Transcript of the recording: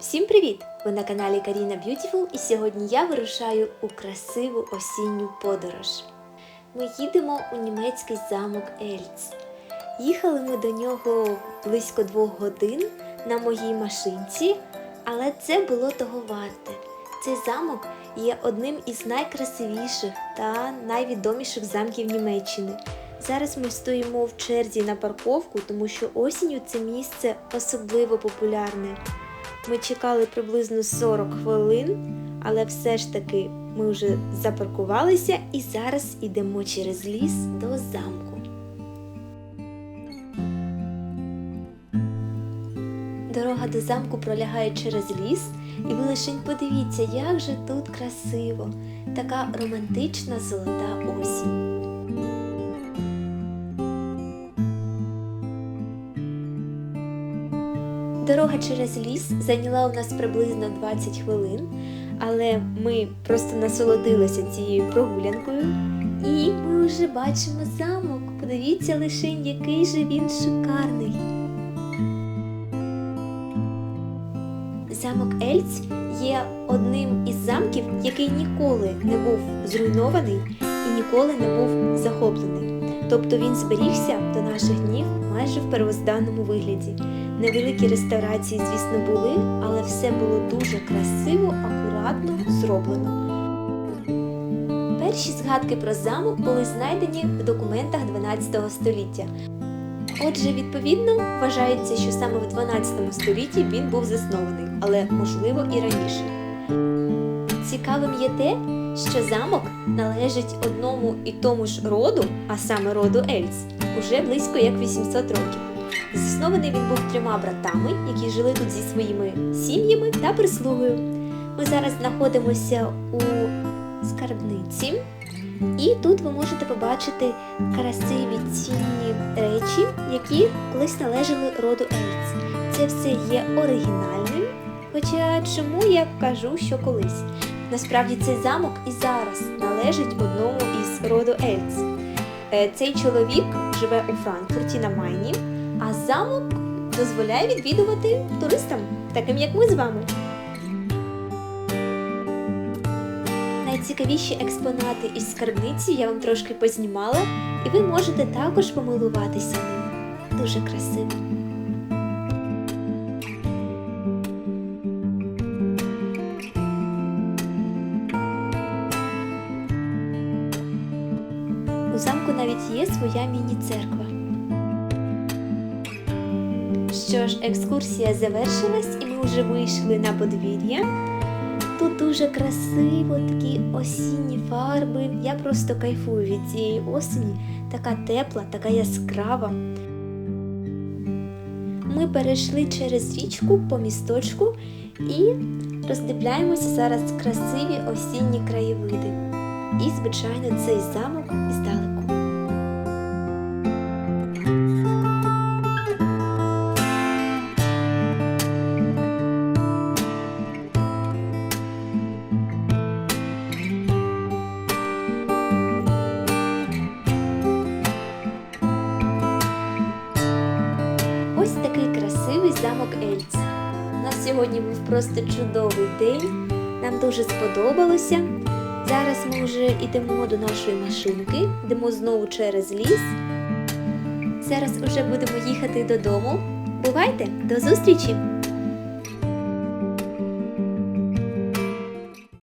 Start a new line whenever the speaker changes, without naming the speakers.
Всім привіт! Ви на каналі Каріна Beautiful і сьогодні я вирушаю у красиву осінню подорож. Ми їдемо у німецький замок Ельц. Їхали ми до нього близько двох годин на моїй машинці, але це було того варте. Цей замок є одним із найкрасивіших та найвідоміших замків Німеччини. Зараз ми стоїмо в черзі на парковку, тому що осінню це місце особливо популярне. Ми чекали приблизно 40 хвилин, але все ж таки ми вже запаркувалися і зараз йдемо через ліс до замку. Дорога до замку пролягає через ліс, і ви лишень подивіться, як же тут красиво, така романтична золота осінь. Дорога через ліс зайняла у нас приблизно 20 хвилин, але ми просто насолодилися цією прогулянкою. І ми вже бачимо замок. Подивіться лише, який же він шикарний. Замок Ельц є одним із замків, який ніколи не був зруйнований і ніколи не був захоплений. Тобто він зберігся до наших днів майже в первозданному вигляді. Невеликі реставрації, звісно, були, але все було дуже красиво, акуратно зроблено. Перші згадки про замок були знайдені в документах 12 століття. Отже, відповідно, вважається, що саме в 12 столітті він був заснований, але можливо і раніше. Цікавим є те, що замок належить одному і тому ж роду, а саме роду Ельц, уже близько як 800 років. Заснований він був трьома братами, які жили тут зі своїми сім'ями та прислугою. Ми зараз знаходимося у скарбниці, і тут ви можете побачити красиві цінні речі, які колись належали роду Ельц. Це все є оригінальним. Хоча чому я кажу, що колись? Насправді цей замок і зараз належить одному із роду Ельц. Е, Цей чоловік живе у Франкфурті на Майні, а замок дозволяє відвідувати туристам, таким як ми з вами. Найцікавіші експонати із скарбниці я вам трошки познімала, і ви можете також помилуватися ним. Дуже красиво. У замку навіть є своя міні-церква. Що ж, екскурсія завершилась, і ми вже вийшли на подвір'я. Тут дуже красиво, такі осінні фарби. Я просто кайфую від цієї осені. Така тепла, така яскрава. Ми перейшли через річку по місточку і роздивляємося зараз красиві осінні краєвиди. І, звичайно, цей замок здалеку. Замок Ельц. У нас сьогодні був просто чудовий день. Нам дуже сподобалося. Зараз ми вже йдемо до нашої машинки, йдемо знову через ліс. Зараз вже будемо їхати додому. Бувайте, до зустрічі!